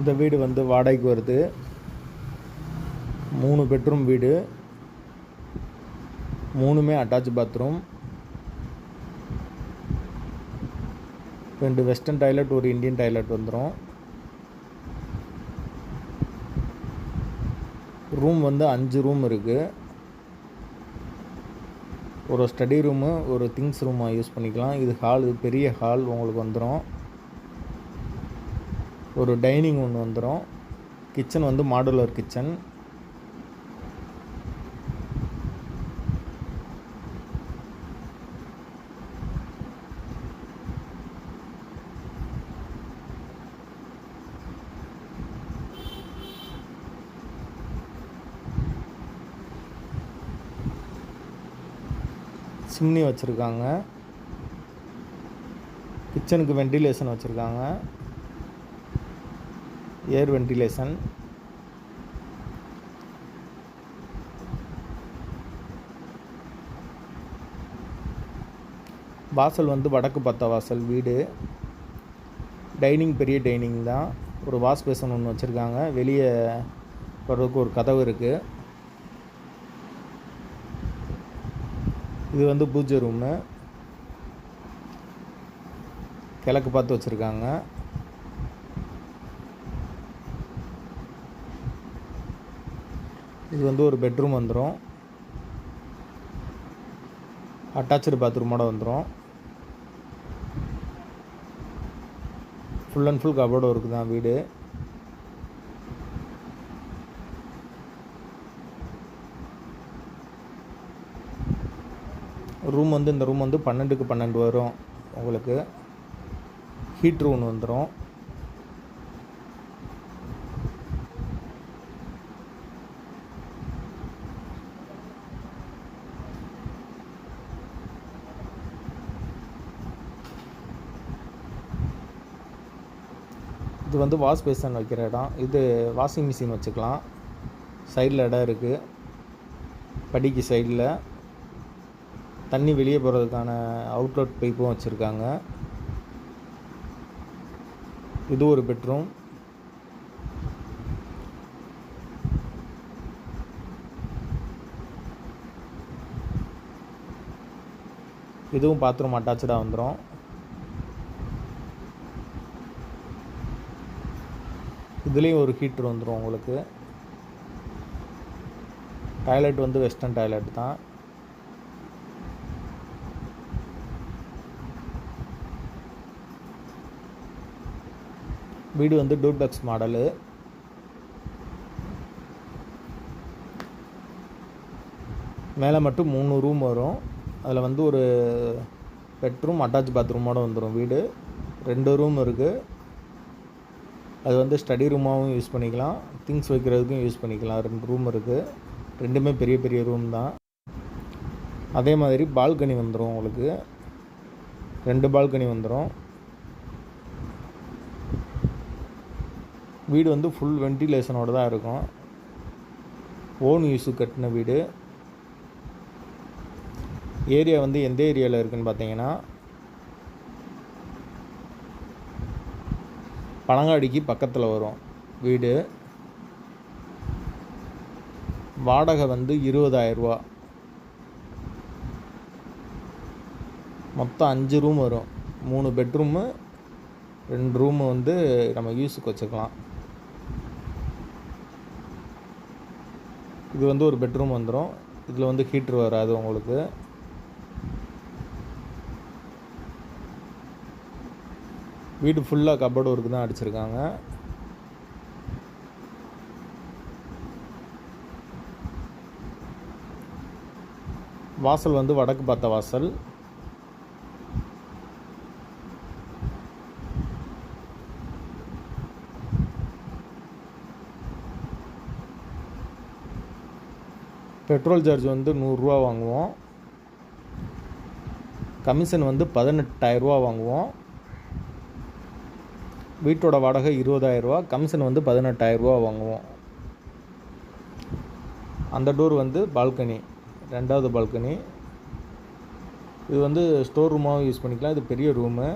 இந்த வீடு வந்து வாடகைக்கு வருது. மூணு பெட்ரூம் வீடு. மூணுமே அட்டாச் பாத்ரூம் ரெண்டு வெஸ்டர்ன் டாய்லெட் ஒரு இந்தியன் டாய்லெட் வந்துடும் ரூம் வந்து அஞ்சு ரூம் இருக்குது ஒரு ஸ்டடி ரூமு ஒரு திங்ஸ் ரூமாக யூஸ் பண்ணிக்கலாம். இது ஹால் இது பெரிய ஹால் உங்களுக்கு வந்துடும் ஒரு டைனிங் ஒன்று வந்துடும் கிச்சன் வந்து மாடுலர் கிச்சன். சிம்னி வச்சுருக்காங்க. கிச்சனுக்கு வெண்டிலேஷன் வச்சுருக்காங்க. ஏர் வென்டிலேஷன் வாசல் வந்து வடக்கு பார்த்த வாசல் வீடு. டைனிங் பெரிய டைனிங் தான். ஒரு வாஷ் பேசன் ஒன்று வச்சுருக்காங்க. வெளியே வர்றதுக்கு ஒரு கதவு இருக்குது இது வந்து பூஜை ரூமு கிழக்கு பார்த்து வச்சுருக்காங்க. இது வந்து ஒரு பெட்ரூம் வந்துடும் அட்டாச்சு பாத்ரூமோட வந்துடும் full and full cupboard work தான் வீடு. ரூம் வந்து இந்த ரூம் வந்து பன்னெண்டுக்கு பன்னெண்டு வரும் உங்களுக்கு. ஹீட்ரு ஒன்று வந்துடும் இது வந்து வாஷ் பேசன் வைக்கிற இடம். இது வாஷிங் மிஷின் வச்சுக்கலாம். சைடில் இடம் இருக்குது படிக்கு சைடில். தண்ணி வெளியே போகிறதுக்கான அவுட்லெட் பைப்பும் வச்சுருக்காங்க. இது ஒரு பெட்ரூம் இதுவும் பாத்ரூம் அட்டாச்சாக வந்துடும் இதுலேயும் ஒரு ஹீட்ரு வந்துடும் உங்களுக்கு. டாய்லெட் வந்து வெஸ்டர்ன் டாய்லெட் தான். வீடு வந்து டூப்ளக்ஸ் மாடலு மேலே மட்டும் மூணு ரூம் வரும். அதில் வந்து ஒரு பெட்ரூம் அட்டாச் பாத்ரூமோடு வந்துடும் வீடு. ரெண்டு ரூம் இருக்குது அது வந்து ஸ்டடி ரூமாகவும் யூஸ் பண்ணிக்கலாம். திங்ஸ் வைக்கிறதுக்கும் யூஸ் பண்ணிக்கலாம். ரெண்டு ரூம் இருக்குது ரெண்டுமே பெரிய பெரிய ரூம் தான். அதே மாதிரி பால்கனி வந்துடும் உங்களுக்கு. ரெண்டு பால்கனி வந்துடும் வீடு வந்து ஃபுல் வென்டிலேஷனோடு தான் இருக்கும். ஓன் யூஸு கட்டின வீடு. ஏரியா வந்து எந்த ஏரியாவில் இருக்குதுன்னு பார்த்தீங்கன்னா பனங்காடிக்கு பக்கத்தில் வரும் வீடு. வாடகை வந்து இருபதாயிரரூவா மொத்தம் அஞ்சு ரூம் வரும். மூணு பெட்ரூமு ரெண்டு ரூமு வந்து நம்ம யூஸுக்கு வச்சுக்கலாம். இது வந்து ஒரு பெட்ரூம் வந்துடும் இதில் வந்து ஹீட்ரு வராது உங்களுக்கு. வீடு ஃபுல்லாக கபோர்டு ஒர்க்கு தான் அடிச்சிருக்காங்க. வாசல் வந்து வடக்கு பார்த்த வாசல். பெட்ரோல் சார்ஜ் வந்து நூறுரூவா வாங்குவோம். கமிஷன் வந்து பதினெட்டாயிரரூவா வாங்குவோம். வீட்டோட வாடகை இருபதாயிரரூவா கமிஷன் வந்து பதினெட்டாயிரரூவா வாங்குவோம். அந்த டோர் வந்து பால்கனி ரெண்டாவது பால்கனி. இது வந்து ஸ்டோர் ரூமாகவும் யூஸ் பண்ணிக்கலாம். இது பெரிய ரூமு.